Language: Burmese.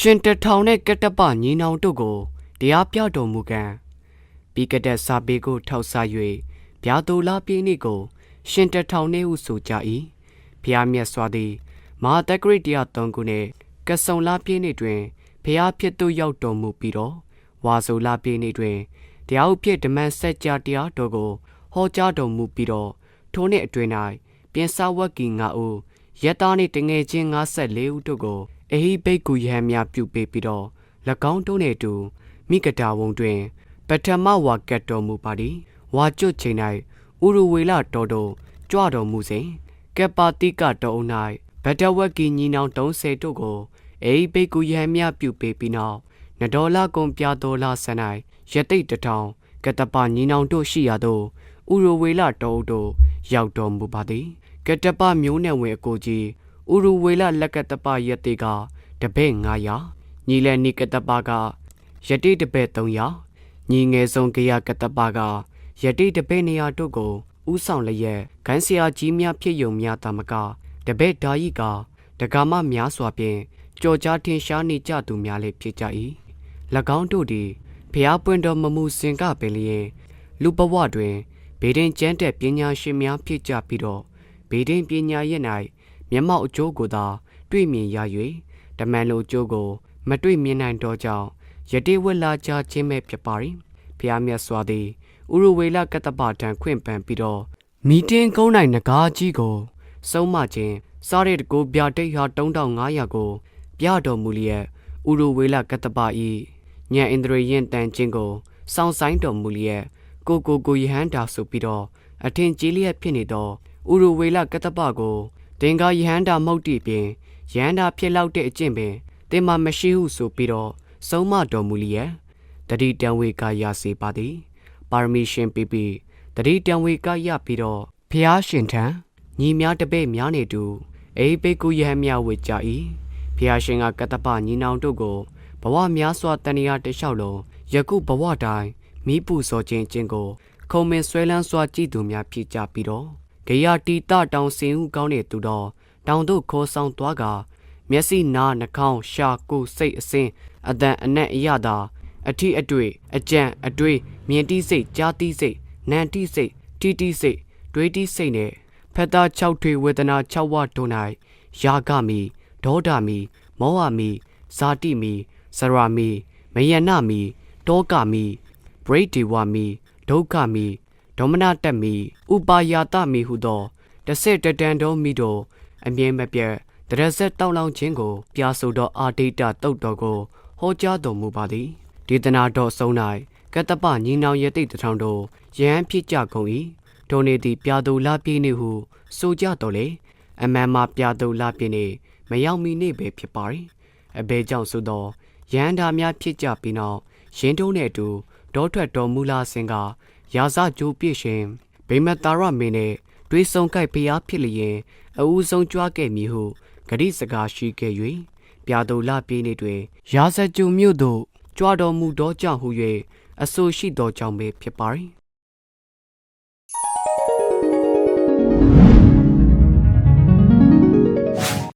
ရှင်တထောင်နဲ့ကတ္တပညီနောင်တို့ကိုတရားပြတော်မူကံပြီးကတဲ့စာပေကိုထောက်ဆ၍ဗျာဒိုလာပြင်းနေ့ကို ရှင်တထောင်နှင့်ဟုဆိုကြ၏ဖျားမြတ်စွာသည်မဟာတက္ကရိတရားသုံးခုနှင့်ကဆုံလာပြင်းနေ့တွင်ဖျားဖြစ်သို့ရောက်တော်မူပြီးတော့ဝါဆိုလာပြင်းနေ့တွင်တရားဥဖြစ်ဓမ္မစัจ जा တရားတော်ကိုဟောကြားတော်မူပြီးတော့ထိုနှစ်အတွင်း၌ပြင်စာဝတ်ကီငါဦးရက်သားနှင့်တငယ်ချင်း54ဦးတို့ကို အဟိဘိတ်ကူယဟန်များပြုပေးပြီးတော့၎င်းတို့နှင့်အတူမိဂဒါဝုံတွင် ပထမဝါကတ်တော်မူပါသည်ဝါကျွတ်ချိန်၌ဥရဝေလတော်တော်ကြွတော်မူစဉ်ကပ္ပါတိကတော်အုပ်၌ဗဒဝက်ကီညီနောင်30တို့ကိုအိဘိတ်ကူယဟန်များပြုပေးပြီးနောက်နဒေါ်လာကုံပြတော်လာဆန်၌ရတိတ်တထောင်ကတပညီနောင်တို့ရှိရာသို့ဥရဝေလတော်အုပ်တို့ရောက်တော်မူပါသည်ကတပမျိုးနယ်ဝင်အကိုကြီး ဥရဝေလလက်ကတပယတိကတပည့်900ညီလဲနိကတပကယတိတပည့်300ညီငယ်ဆုံးကရကတပကယတိတပည့်နေရာတို့ကိုဥဆောင်လျက်ခန်းဆရာကြီးများဖြစ်ယုံများတမကတပည့်ဓာယိကဒဂမများစွာဖြင့်ကြော်ကြားထင်ရှားနေကြသူများလည်းဖြစ်ကြ၏၎င်းတို့သည်ဖျားပွင့်တော်မမူစင်ကပင်လျင်လူဘဝတွင်ဗေဒင်ကျမ်းတဲ့ပညာရှင်များဖြစ်ကြပြီးတော့ဗေဒင်ပညာရဲ့၌ မျက်မှောက်အကျိုးကိုသာ တွေ့မြင်ရ၍တမန်လိုအကျိုးကို မတွေ့မြင်နိုင်တော့ကြောင်းယတိဝက်လာကြခြင်းပဲဖြစ်ပါ၏ဖျားမြတ်စွာသည်ဥရဝေလကတ္တပတံခွင့်ပန်ပြီးတော့မီတင်ကုန်း၌ငကားကြီးကိုစုံမခြင်းစားတဲ့တကူပြတိတ်ဟာ3500ကို ပြတော်မူလျက်ဥရဝေလကတ္တပဤညံဣန္ဒြေရင်တန်ခြင်းကိုစောင့်ဆိုင်တော်မူလျက်ကိုကိုကိုယဟန်တာဆိုပြီးတော့အထင်ကြီးလျက်ဖြစ်နေသောဥရဝေလကတ္တပကို တင်ကာယဟန်တာမုတ်တိပြင်ယဟန်တာဖြစ်လောက်တဲ့အကျင့်ပင်တင်မမရှိဟုဆိုပြီးတော့ဆုံးမတော်မူလျက်တတိတံဝေကရစေပါသည်ပါရမီရှင်ပြပြတတိတံဝေကရပြီးတော့ဖျားရှင်ထံညီများတပည့်များနေတူအိပိကုယဟမြဝေကြ၏ဖျားရှင်ကကတ္တပညီနောင်တို့ကိုဘဝများစွာတဏှာတလျှောက်လုံးယခုဘဝတိုင်းမိပူစောခြင်းချင်းကိုခုံမင်ဆွဲလန်းစွာကြည်သူများဖြစ်ကြပြီးတော့ ဂေယတီတတောင်စင်ဟုကောင်းတဲ့သူတော်တောင်တို့ခေါ်ဆောင်သွားကမျက်စိနားနှာခေါင်းရှာကိုယ်စိတ်အစင်းအတန်အနက်အရသာအထီးအတွေ့အကြံအတွေးမြင်တိစိတ်ကြားတိစိတ်နံတိစိတ်တီတိစိတ်တွေးတိစိတ်နဲ့ဖက်သား6ထွေဝေဒနာ6ဝတို့၌ယာဂမီဒေါဒမီ မောဟမီဇာတိမီစရာမီမယနမီတောကမီပရိဒေဝမီဒုက္ခမီ ဒေါမနတက်မီဥပါယာတမီဟုသောတဆစ်တတန်တော်မီတို့အမြဲမပြတ်တရဆက်တောင်းလောင်းခြင်းကို ပြဆိုသောအာဒိတတုတ်တော်ကိုဟောကြားတော်မူပါသည်ဒေသနာတော်ဆုံး၌ကတ္တပညီနောင်ရတိတ်တထောင်တို့ယဟန်ဖြစ်ကြကုန်၏ဒုံနေသည်ပြာသူလာပြည့်နေဟု ဆိုကြတော်လေအမှန်မှာပြာသူလာပြည့်နေမရောက်မီနေပဲဖြစ်ပါ၏အဘဲကြောင့်ဆိုသောရဟန္တာများဖြစ်ကြပြီးနောက်ရင်းတုံးနှင့်အတူဒေါထွက်တော်မူလာစဉ်က ရာဇကြိုးပြည့်ရှင်ဗိမတာရမင်းနဲ့တွေးဆုံကြိုက်ဖျားဖြစ်လျင်အဦးဆုံးကြွားခဲ့မည်ဟုဂရိစကားရှိခဲ့၍ပြာသူလပြေးနေတွင်ရာဇကြိုမြို့သို့ကြွားတော်မူသောကြောင့်ဟု၍အဆိုရှိသောကြောင့်ပဲဖြစ်ပါ၏